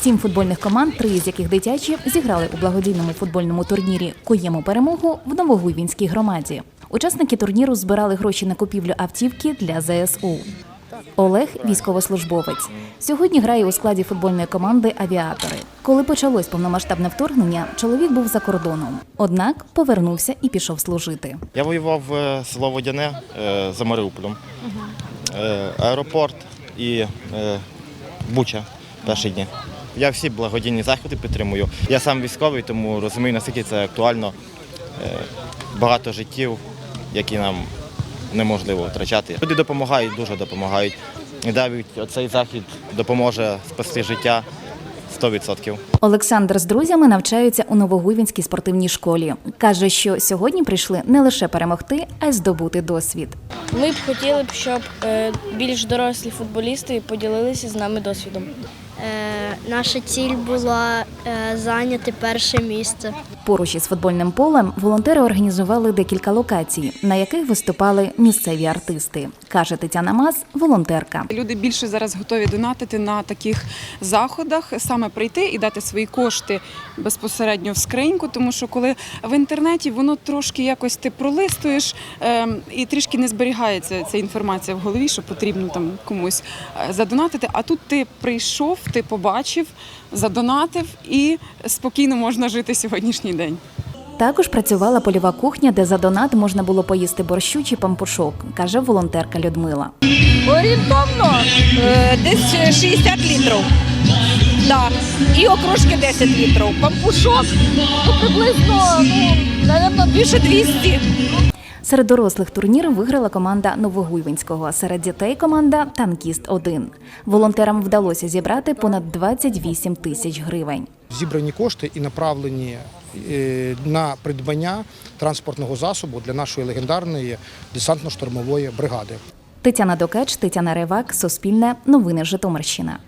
Сім футбольних команд, три з яких дитячі, зіграли у благодійному футбольному турнірі Куємо перемогу в Новогуйвінській громаді. Учасники турніру збирали гроші на купівлю автівки для ЗСУ. Олег військовослужбовець. Сьогодні грає у складі футбольної команди Авіатори. Коли почалось повномасштабне вторгнення, чоловік був за кордоном. Однак повернувся і пішов служити. Я воював село Водяне е, за Маріуполем. Е, Аеропорт і е, Буча перші дні. Я всі благодійні заходи підтримую. Я сам військовий, тому розумію, наскільки це актуально. Багато життів, які нам неможливо втрачати. Люди допомагають, дуже допомагають. І навіть цей захід допоможе спасти життя 100%. Олександр з друзями навчаються у Новогуйвінській спортивній школі. Каже, що сьогодні прийшли не лише перемогти, а й здобути досвід. Ми б хотіли б, щоб е, більш дорослі футболісти поділилися з нами досвідом. Е, наша ціль була е, зайняти перше місце. Поруч із футбольним полем волонтери організували декілька локацій, на яких виступали місцеві артисти, каже Тетяна Маз, волонтерка. Люди більше зараз готові донатити на таких заходах, саме прийти і дати свої кошти безпосередньо в скриньку, тому що коли в інтернеті воно трошки якось ти пролистуєш ем, і трішки не зберігається ця інформація в голові, що потрібно там комусь е, задонатити. А тут ти прийшов, ти побачив, задонатив і спокійно можна жити сьогоднішній день. Також працювала польова кухня, де за донат можна було поїсти борщу чи пампушок, каже волонтерка Людмила. Орієнтовно е, десь 60 літрів. Да. І окрошки 10 літрів. Пампушок ну, приблизно, ну, напевно, більше 200. Серед дорослих турнір виграла команда Новогуйвинського. Серед дітей команда Танкіст 1 Волонтерам вдалося зібрати понад 28 тисяч гривень. Зібрані кошти і направлені е, на придбання транспортного засобу для нашої легендарної десантно-штурмової бригади. Тетяна Докач, Тетяна Ревак, Суспільне, Новини Житомирщина.